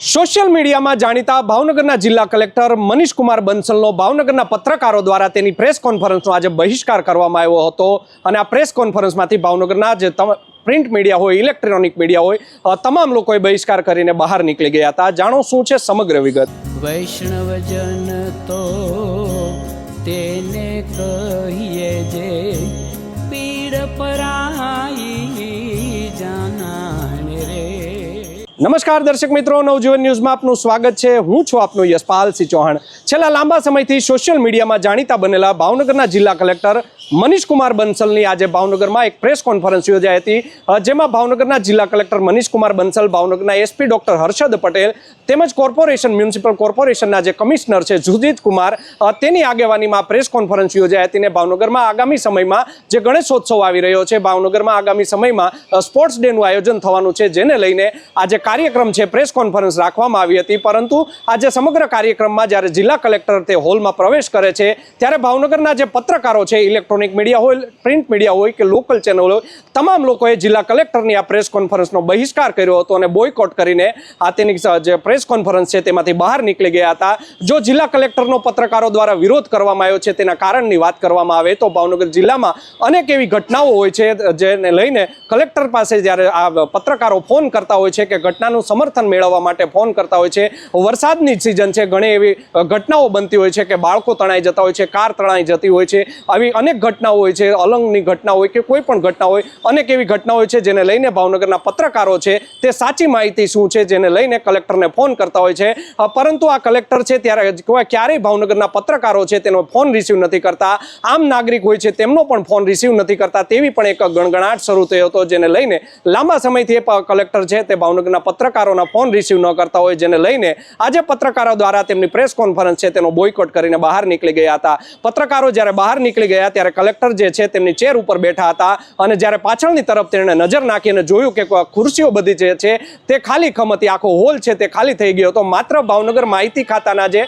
Social મીડિયામાં જાણીતા ભાવનગરના જિલ્લા કલેક્ટર મનીષ કુમાર બંસલનો ભાવનગરના પત્રકારો દ્વારા તેની પ્રેસ કોન્ફરન્સનો આજે બહિષ્કાર કરવામાં આવ્યો હતો. અને આ પ્રેસ કોન્ફરન્સમાંથી ભાવનગરના જે પ્રિન્ટ મીડિયા હોય, ઇલેક્ટ્રોનિક મીડિયા હોય તમામ લોકોએ બહિષ્કાર કરીને બહાર નીકળી ગયા હતા. જાણો શું છે સમગ્ર વિગત? વૈષ્ણવજન તો તેને કહીએ જે પીડ પરાઈ નમસ્કાર દર્શક મિત્રો, નવજીવન ન્યૂઝમાં આપનું સ્વાગત છે. હું છું આપનો યશપાલસિંહ ચૌહાણ. છેલ્લા લાંબા સમયથી સોશિયલ મીડિયામાં જાણીતા બનેલા ભાવનગરના જિલ્લા કલેક્ટર મનીષ કુમાર બંસલની આજે ભાવનગરમાં એક પ્રેસ કોન્ફરન્સ યોજાઈ હતી. જેમાં ભાવનગરના જિલ્લા કલેક્ટર મનીષ કુમાર બંસલ, ભાવનગરના એસપી ડોક્ટર હર્ષદ પટેલ તેમજ કોર્પોરેશન, મ્યુનિસિપલ કોર્પોરેશનના જે કમિશનર છે જુજીત કુમાર તેની આગેવાનીમાં પ્રેસ કોન્ફરન્સ યોજાઈ હતી ને ભાવનગરમાં આગામી સમયમાં જે ગણેશોત્સવ આવી રહ્યો છે, ભાવનગરમાં આગામી સમયમાં સ્પોર્ટ્સ ડેનું આયોજન થવાનું છે, જેને લઈને આજે કાર્યક્રમ છે, પ્રેસ કોન્ફરન્સ રાખવામાં આવી હતી. પરંતુ આજે સમગ્ર કાર્યક્રમમાં જ્યારે જિલ્લા કલેક્ટર તે હોલમાં પ્રવેશ કરે છે, ત્યારે ભાવનગરના જે પત્રકારો છે, ઇલેક્ટ્રોનિક મીડિયા હોય, પ્રિન્ટ મીડિયા હોય કે લોકલ ચેનલ હોય, તમામ લોકોએ જિલ્લા કલેક્ટરની આ પ્રેસ કોન્ફરન્સનો બહિષ્કાર કર્યો હતો અને બોયકોટ કરીને આ તેની જે પ્રેસ કોન્ફરન્સ છે તેમાંથી બહાર નીકળી ગયા હતા. જો જિલ્લા કલેક્ટરનો પત્રકારો દ્વારા વિરોધ કરવામાં આવ્યો છે, તેના કારણની વાત કરવામાં આવે તો ભાવનગર જિલ્લામાં અનેક એવી ઘટનાઓ હોય છે, જેને લઈને કલેક્ટર પાસે જ્યારે આ પત્રકારો ફોન કરતા હોય છે કે ઘટનાનું સમર્થન મેળવવા માટે ફોન કરતા હોય છે, વરસાદની સિઝન છે, ઘણી એવી ઘટનાઓ બનતી હોય છે કે બાળકો તણાઈ જતા હોય છે, કાર તણાઈ જતી હોય છે, આવી અનેક ઘટનાઓ હોય છે, અલંગની ઘટના હોય કે કોઈ પણ ઘટના હોય, અનેક એવી ઘટના હોય છે જેને લઈને ભાવનગરના પત્રકારો છે, તે સાચી માહિતી શું છે જેને લઈને કલેક્ટરને ફોન કરતા હોય છે. પરંતુ આ કલેક્ટર છે ત્યારે ક્યારેય ભાવનગરના પત્રકારો છે તેનો ફોન રિસીવ નથી કરતા. આમ નાગરિક હોય છે તેમનો પણ ફોન રિસીવ નથી કરતા. તેવી પણ એક ગણગણાટ શરૂ થયો હતો જેને લઈને લાંબા સમયથી કલેક્ટર છે તે ભાવનગરના પત્રકારોના ફોન રિસીવ ન કરતા હોય જેને લઈને આજે પત્રકારો દ્વારા તેમની પ્રેસ કોન્ફરન્સ છે તેનો બોયકોટ કરીને બહાર નીકળી ગયા હતા. પત્રકારો જ્યારે બહાર નીકળી ગયા ત્યારે કલેક્ટર જે છે તેમની ચેર ઉપર બેઠા હતા અને જ્યારે પાછળની તરફ તેણે નજર નાખીને જોયું કે ખુરશીઓ બધી જે છે તે ખાલી ખમતી આખો હોલ છે તે ખાલી થઈ ગયો હતો. માત્ર ભાવનગર માહિતી ખાતાના જે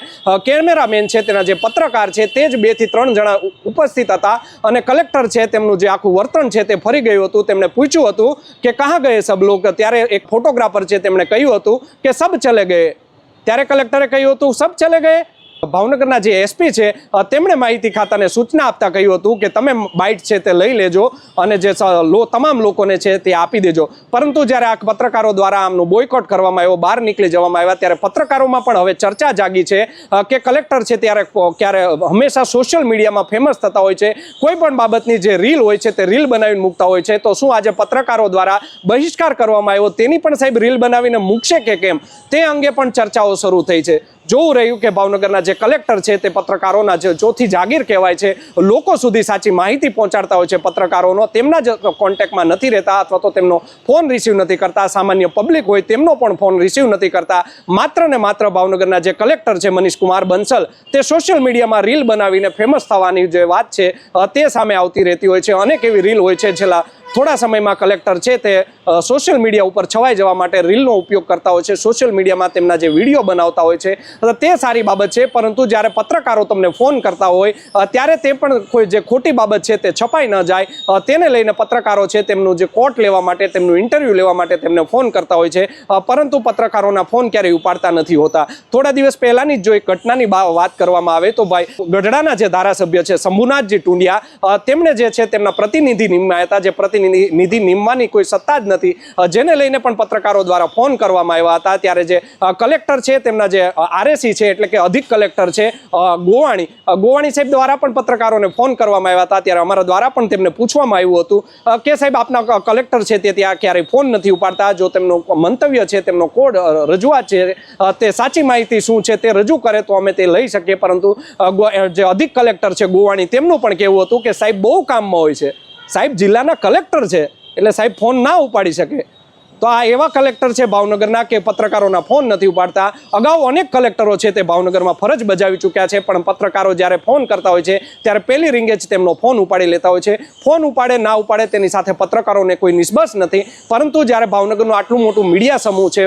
કેમેરામેન છે, તેના જે પત્રકાર છે તે જ બેથી ત્રણ જણા ઉપસ્થિત હતા અને કલેક્ટર છે તેમનું જે આખું વર્તન છે તે ફરી ગયું હતું. તેમણે પૂછ્યું હતું કે કહા ગયે સબ લોક ત્યારે એક ફોટોગ્રાફર છે તેમણે કહ્યું હતું કે સબ ચલે ગયે. ત્યારે કલેક્ટરે કહ્યું હતું, સબ ચલે ગયે? ભાવનગરના જે એસપી છે તેમણે માહિતી ખાતાને સૂચના આપતા કહ્યું હતું કે તમે બાઇટ છે તે લઈ લેજો અને જે તમામ લોકોને છે તે આપી દેજો. પરંતુ જ્યારે આ પત્રકારો દ્વારા આમનું બોયકોટ કરવામાં આવ્યો, બહાર નીકળી જવામાં આવ્યા, ત્યારે પત્રકારોમાં પણ હવે ચર્ચા જાગી છે કે કલેક્ટર છે ત્યારે ક્યારે હંમેશા સોશિયલ મીડિયામાં ફેમસ થતા હોય છે. કોઈ પણ બાબતની જે રીલ હોય છે તે રીલ બનાવીને મૂકતા હોય છે. તો શું આજે પત્રકારો દ્વારા બહિષ્કાર કરવામાં આવ્યો? તેની પણ સાહેબ રીલ બનાવીને મૂકશે કે કેમ? તે અંગે પણ ચર્ચાઓ શરૂ થઈ છે. જોવું રહ્યું કે ભાવનગરના જે કલેક્ટર છે તે પત્રકારોના જે ચોથી જાગીર કહેવાય છે, લોકો સુધી સાચી માહિતી પહોંચાડતા હોય છે પત્રકારોનો. તેમના જ કોન્ટેક્ટમાં નથી રહેતા અથવા તો તેમનો ફોન રિસીવ નથી કરતા. સામાન્ય પબ્લિક હોય તેમનો પણ ફોન રિસીવ નથી કરતા. માત્ર ને માત્ર ભાવનગરના જે કલેક્ટર છે મનીષ કુમાર બંસલ, તે સોશિયલ મીડિયામાં રીલ બનાવીને ફેમસ થવાની જે વાત છે તે સામે આવતી રહેતી હોય છે. અનેક એવી રીલ હોય છે છેલ્લા થોડા સમયમાં કલેક્ટર છે તે સોશિયલ મીડિયા ઉપર છવાઈ જવા માટે રીલનો ઉપયોગ કરતા હોય છે, સોશિયલ મીડિયામાં તેમના જે વીડિયો બનાવતા હોય છે, તે સારી બાબત છે, પરંતુ જ્યારે પત્રકારો તમને ફોન કરતા હોય ત્યારે તે પણ કોઈ જે ખોટી બાબત છે તે છપાઈ ન જાય. તેને લઈને પત્રકારો છે તેમનું જે કોર્ટ લેવા માટે, તેમનું ઇન્ટરવ્યૂ લેવા માટે તેમને ફોન કરતા હોય છે પરંતુ પત્રકારોના ફોન ક્યારેય ઉપાડતા નથી હોતા. થોડા દિવસ પહેલાંની જ એક ઘટનાની વાત કરવામાં આવે, તો ભાઈ ગઢડાના જે ધારાસભ્ય છે, શંભુનાથજી ટુંડિયા તેમણે જે છે તેમના પ્રતિનિધિ નિમાયા હતા, જે પ્રતિનિધિ, નિધિ નિમવાની કોઈ સત્તા જ નથી. જેને લઈને પણ પત્રકારો દ્વારા ફોન કરવામાં આવ્યા હતા. ત્યારે જે કલેક્ટર છે, તેમના જે આરએસી છે, એટલે કે અધિક કલેક્ટર છે ગોવાણી ગોવાણી સાહેબ દ્વારા પણ પત્રકારોને ફોન કરવામાં આવ્યા હતા. ત્યારે અમારા દ્વારા પણ તેમને પૂછવામાં આવ્યું હતું. કે સાહેબ, આપના કલેક્ટર છે તે ત્યાં ક્યારેય ફોન નથી ઉપાડતા? જો તેમનું મંતવ્ય છે, તેમનો કોડ રજૂઆત છે તે સાચી માહિતી શું છે તે રજૂ કરે તો અમે તે લઈ શકીએ. પરંતુ જે અધિક કલેક્ટર છે ગોવાણી, તેમનું પણ કહેવું હતું કે સાહેબ, બહુ કામમાં હોય છે. સાહેબ, જિલ્લાના કલેક્ટર છે. એટલે સાહેબ ફોન ના ઉપાડી શકે. તો આ એવા કલેક્ટર છે ભાવનગરના કે પત્રકારોના ફોન નથી ઉપાડતા. અગાઉ અનેક કલેક્ટરો છે તે ભાવનગરમાં ફરજ બજાવી ચૂક્યા છે, પણ પત્રકારો જ્યારે ફોન કરતા હોય છે, ત્યારે પહેલી રીંગે જ તેમનો ફોન ઉપાડી લેતા હોય છે. ફોન ઉપાડે, ના ઉપાડે તેની સાથે પત્રકારોને કોઈ નિસ્બસ નથી. પરંતુ જ્યારે ભાવનગરનું આટલું મોટું મીડિયા સમૂહ છે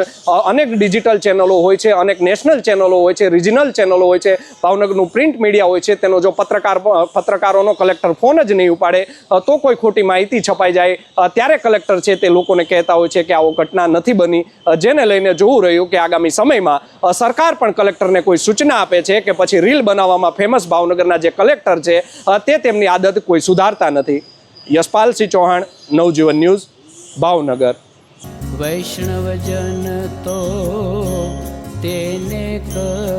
અનેક ડિજિટલ ચેનલો હોય છે, અનેક નેશનલ ચેનલો હોય છે રિજનલ ચેનલો હોય છે, ભાવનગરનું પ્રિન્ટ મીડિયા હોય છે, તેનો જો પત્રકાર પત્રકારોનો કલેક્ટર ફોન જ નહીં ઉપાડે તો કોઈ ખોટી માહિતી છપાઈ જાય. ત્યારે કલેક્ટર છે તે લોકોને કહેતા હોય છે કે આવો ઘટના નથી બની જેને લઈને જોવું રહ્યું કે આગામી સમયમાં સરકાર પણ કલેક્ટરને કોઈ સૂચના આપે છે કે પછી રીલ બનાવવામાં ફેમસ ભાવનગરના જે કલેક્ટર છે તે તેમની આદત કોઈ સુધારતા નથી. યશપાલસિંહ ચૌહાણ, નવજીવન ન્યૂઝ, ભાવનગર. વૈષ્ણવજન તો તેને જે